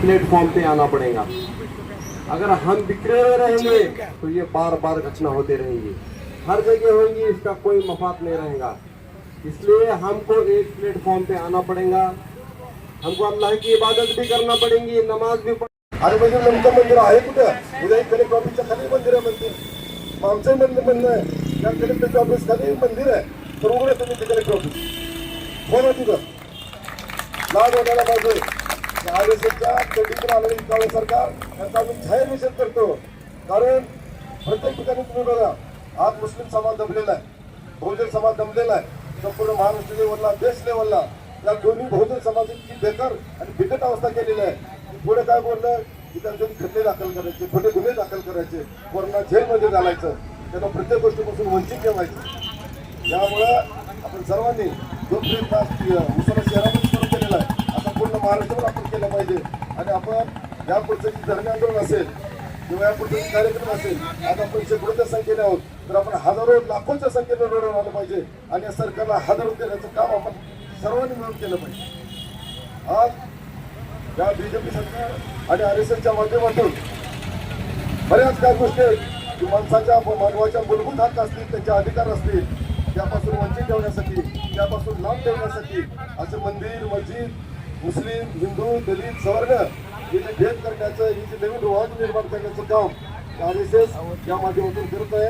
Platform पे आना पड़ेगा। अगर हम बिखरे हुए रहेंगे तो ये बार बार घटना होते रहेंगी। हर जगह होंगी, इसका कोई मफाद नहीं रहेगा। इसलिए हमको एक प्लेटफॉर्म पे आना पड़ेगा। हमको अल्लाह की इबादत भी करना पड़ेगी, नमाज़ भी अरे म्हणजे नेमकं मंदिर खाली मंदिर मग आमचं म्हणणं म्हणणं आहे खाली मंदिर उघडे तुम्ही ते। पाहिजे आर कधीतून आलेली काळे सरकार याचा आम्ही जाहीर निषेध करतो कारण प्रत्येक ठिकाणी तुम्ही बघा आज मुस्लिम समाज दबलेला आहे बहुजन समाज दमलेला आहे संपूर्ण महाराष्ट्र लेवलला देश लेवलला या दोन्ही बहुजन समाजाची बेकार आणि बिकट अवस्था केलेली आहे पुढे काय बोललं की त्यांच्या खटले दाखल करायचे खोटे गुन्हे दाखल करायचे कोरोना जेलमध्ये घालायचं त्यांना प्रत्येक गोष्टीपासून वंचित ठेवायचं यामुळं आपण सर्वांनी जो तास उस्मानाबाद शहरामध्ये सुरू केलेला आहे आता पूर्ण महाराष्ट्रावर आपण केलं पाहिजे. आणि आपण या पुढचं धरणे आंदोलन असेल किंवा या पुढचा कार्यक्रम असेल आज आपण शेकडोच्या संख्येने आहोत? तर आपण हजारो लाखोच्या संख्येने लढवून आलं पाहिजे. आणि या सरकारला हजारो देण्याचं काम आपण सर्वांनी मिळून केलं पाहिजे. आज या बीजेपी सरकार आणि आर एस एसच्या माध्यमातून बऱ्याच काही गोष्टी आहेत. की माणसाच्या मानवाच्या मूलभूत हक्क असतील त्यांचे अधिकार असतील त्यापासून वंचित ठेवण्यासाठी त्यापासून लांब ठेवण्यासाठी असं मंदिर मस्जिद मुस्लिम हिंदू दलित सवर्ग हे जे भेद करण्याचं ही जी नवीन रुवाज निर्माण करण्याचं काम आर एस एस या माध्यमातून करत आहे.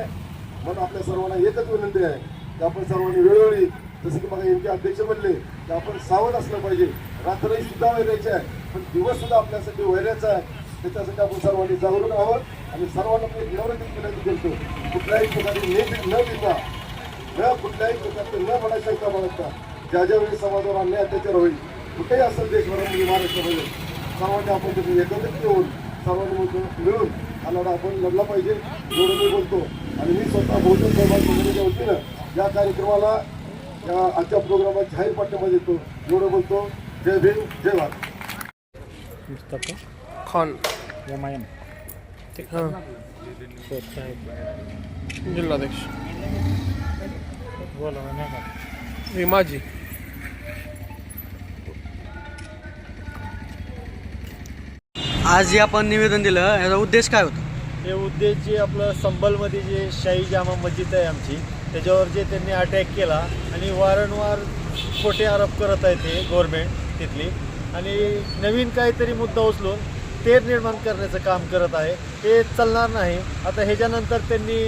म्हणून आपल्या सर्वांना एकच विनंती आहे की आपण सर्वांनी वेळोवेळी जसं की मला एमके अध्यक्ष म्हणले की आपण सावध असलं पाहिजे. रात्रही सुद्धा वैरायचे आहे पण दिवस सुद्धा आपल्यासाठी वैरायचा आहे. त्याच्यासाठी आपण सर्वांनी जागरूक आहोत आणि सर्वांना मी विनवणी विनंती करतो कुठल्याही प्रकारे ने न देता न कुठल्याही प्रकारचे न म्हणायचं का बाळगता ज्या ज्या वेळी समाजावर अन्याय अत्याचार होईल कुठेही असेल देशभरामध्ये महाराष्ट्रामध्ये सर्वांनी आपण तिथे एकत्रित येऊन सर्वांनी मिळून- मिळून हा लढा आपण लढला पाहिजे एवढं मी बोलतो. आणि मी स्वतः बहुजन सहभाग संघटनेच्या वतीनं या कार्यक्रमाला या आजच्या प्रोग्रामात जाहीर पाठिंबा देतो. एवढं बोलतो. जय भीम जय Bharat. Khan. M I M. हां. साहेब जिल्हाध्यक्ष. बोला नाही का? ही माझी. आज जे आपण निवेदन दिलं याचा उद्देश काय होता? हे उद्देश जे आपलं संबलमध्ये जे शाही जामा मस्जिद आहे आमची त्याच्यावर जे त्यांनी अटॅक केला आणि वारंवार खोटे आरोप करत आहे ते गव्हर्मेंट तिथली. आणि नवीन काहीतरी मुद्दा उचलून तेर निर्माण करण्याचं काम करत आहे. ते चालणार नाही. आता ह्याच्यानंतर त्यांनी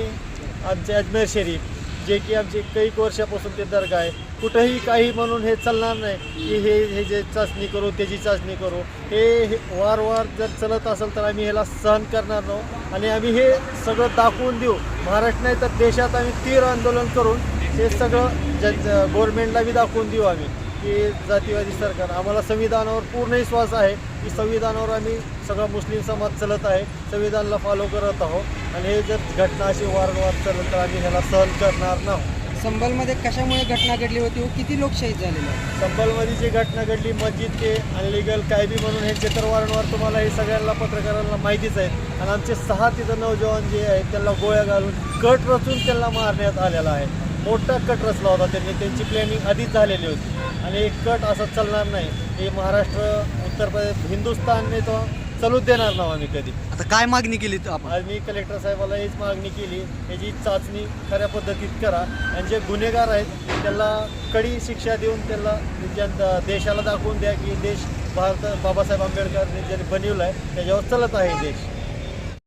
आमचे अजमेर शरीफ जे की आमचे कैक वर्षापासून ते दर्गा आहे कुठंही काही म्हणून हे चालणार नाही की हे हे जे चाचणी करू त्याची चाचणी करू. हे हे वारंवार जर चलत असेल तर आम्ही ह्याला सहन करणार नाही. आणि आम्ही हे सगळं दाखवून देऊ. महाराष्ट्र नाही तर देशात आम्ही तीव्र आंदोलन करून हे सगळं जन गव्हर्मेंटला बी दाखवून देऊ आम्ही की जातीवादी सरकार. आम्हाला संविधानावर पूर्ण विश्वास आहे की संविधानावर आम्ही सगळा मुस्लिम समाज चालत आहे. संविधानाला फॉलो करत आहोत. आणि हे जर घटना अशी वारंवार चालत तर आम्ही ह्याला सहन करणार नाही. संबलमध्ये कशामुळे घटना घडली होती व किती लोक शहीद झालेले आहेत? संबलमध्ये जी घटना घडली मस्जिद ते अनलिगल कायबी म्हणून हे तर वारंवार तुम्हाला हे सगळ्यांना पत्रकारांना माहितीच आहे. आणि आमचे सहा तिथं नौजवान जे आहेत त्यांना गोळ्या घालून कट रचून त्यांना मारण्यात आलेला आहे. मोठा कट रचला होता त्यांनी. त्यांची प्लॅनिंग आधीच झालेली होती. आणि एक कट असं चालणार नाही. हे महाराष्ट्र उत्तर प्रदेश हिंदुस्थानने तो चालूच देणार नाही आम्ही कधी. आता काय मागणी केली आपण? आज मी कलेक्टर साहेबाला हीच मागणी केली याची चाचणी खऱ्या पद्धतीत करा. आणि जे गुन्हेगार आहेत त्यांना कडी शिक्षा देऊन त्यांना जनता देशाला दाखवून द्या की देश भारत बाबासाहेब आंबेडकरने ज्यांनी बनवलं आहे त्याच्यावर चालत आहे देश.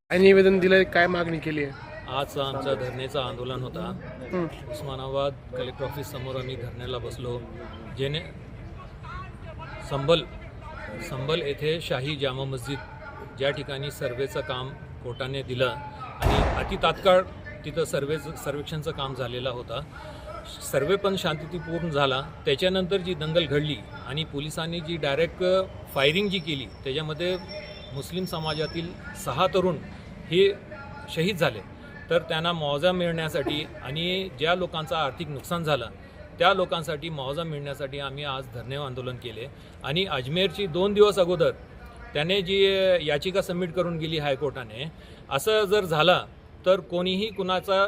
काय निवेदन दिलंय? काय मागणी केली आहे आजचा आमचा धरणेचं आंदोलन होता. हं. उस्मानाबाद कलेक्टर ऑफिस समोर आम्ही धरण्याला बसलो. जेणे संबल संबल येथे शाही जामा मस्जिद ज्या ठिकाणी सर्वेचं काम कोर्टाने दिलं आणि अति तात्काळ तिथं सर्वे सर्वेक्षणचं काम झालेला होता. सर्वे पण शांततेपूर्ण झाला. त्याच्यानंतर जी दंगल घडली आणि पोलिसांनी जी डायरेक्ट फायरिंग जी केली त्याच्यामध्ये मुस्लिम समाजातील सहा तरुण हे शहीद झाले. तर त्यांना मुआवजा मिळण्यासाठी आणि ज्या लोकांचा आर्थिक नुकसान झालं त्या लोकांसाठी मुआवजा मिळण्यासाठी आम्ही आज धरणे आंदोलन केले. आणि अजमेरची दोन दिवस अगोदर त्याने जी याचिका सबमिट करून गेली हायकोर्टाने असं जर झालं तर कोणीही कुणाचा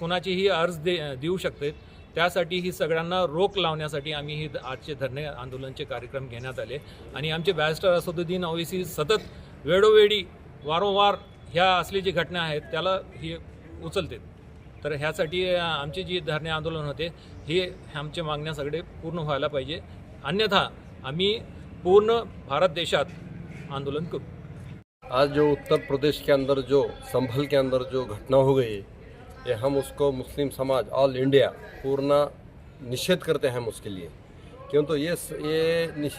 कुणाचीही अर्ज दे देऊ शकते. त्यासाठी ही सगळ्यांना रोख लावण्यासाठी आम्ही ही आजचे धरणे आंदोलनचे कार्यक्रम घेण्यात आले. आणि आमचे बॅरिस्टर असदुद्दीन ओवेसी सतत वेळोवेळी वारंवार ह्या असली जी घटना आहेत त्याला ही उचलते तर ह्यासाठी आमचे जे धरणे आंदोलन होते हे आमच्या मागण्या सगळे पूर्ण व्हायला पाहिजे. अन्यथा आम्ही पूर्ण भारत देशात आंदोलन करू. आज जो उत्तर प्रदेश के अंदर जो संभल के अंदर जो घटना हो गई ये हम उसको मुस्लिम समाज ऑल इंडिया पूर्ण निषेध करते हैं हम उसके लिए। क्यों तो ये ये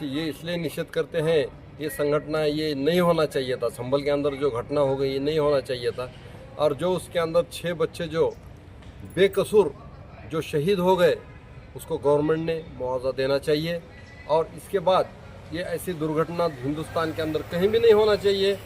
ये इसलिए निषेध करते हैं ये संगठना ये नहीं होना चाहिए था। संभल के अंदर जो घटना हो गई ये नहीं होना चाहिए था। और जो उसके अंदर छः बच्चे जो बेकसूर जो शहीद हो गए, उसको गवर्नमेंट ने मुआवजा देना चाहिए और इसके बाद ये ऐसी दुर्घटना हिंदुस्तान के अंदर कहीं भी नहीं होना चाहिए।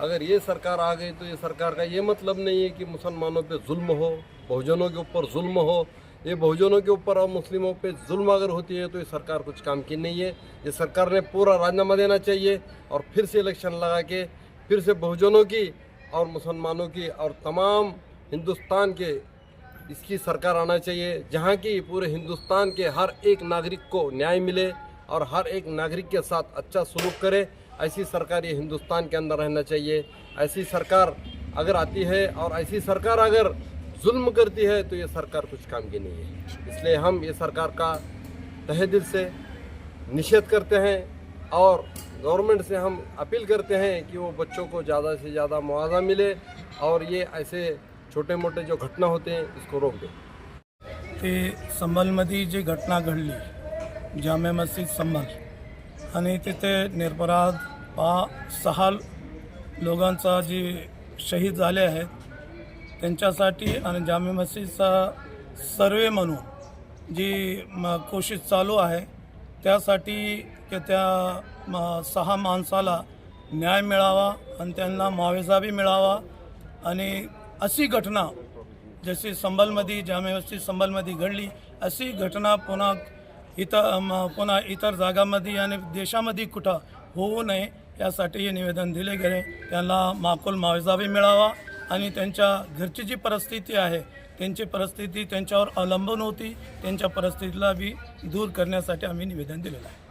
अगर ये सरकार आ गई तो ये सरकार का ये मतलब नहीं है कि मुसलमानों पे जुल्म हो, बहुजनों के ऊपर जुल्म हो। ये बहुजनों के ऊपर और मुस्लिमों पे जुल्म अगर होती है तो ये सरकार कुछ काम की नहीं है। ये सरकार ने पूरा राजनामा देना चाहिए और फिर से इलेक्शन लगा के, फिर से बहुजनों की और मुसलमानों की और तमाम हिंदुस्तान के इसकी सरकार आना चाहिए, जहाँ की पूरे हिंदुस्तान के हर एक नागरिक को न्याय मिले और हर एक नागरिक के साथ अच्छा सलूक करे, ऐसी सरकार ये हिंदुस्तान के अंदर रहना चाहिए। ऐसी सरकार अगर आती है और ऐसी सरकार अगर जुल्म करती है तो ये सरकार कुछ काम की नहीं है। इसलिए हम ये सरकार का तहे दिल से निषेध करते हैं और गवर्नमेंट से हम अपील करते हैं कि वो बच्चों को ज़्यादा से ज़्यादा मुआवजा मिले और ये ऐसे छोटे मोठे जो घटना होते हैं इसको रोक दें। ते संभलमध्ये जी घटना घडली जामे मस्जिद संभल आणि तिथे निरपराध पा सहा लोकांचा जी शहीद झाले आहेत त्यांच्यासाठी आणि जामे मस्जिदचा सर्वे म्हणून जी म कोशिश चालू आहे त्यासाठी की त्या म सहा माणसाला न्याय मिळावा आणि त्यांना मुआवजा बी मिळावा आणि अशी घटना जशी संबलमध्ये जामे संबलमध्ये घडली अशी घटना पुन्हा इतर पुन्हा इतर जागामध्ये आणि देशामध्ये कुठं होऊ नये यासाठी हे निवेदन दिले गेले. त्यांना माकूल मुआवजा मिळावा आणि त्यांच्या घरची जी परिस्थिती आहे त्यांची परिस्थिती त्यांच्यावर अवलंबून होती. त्यांच्या परिस्थितीला बी दूर करण्यासाठी आम्ही निवेदन दिलेलं आहे.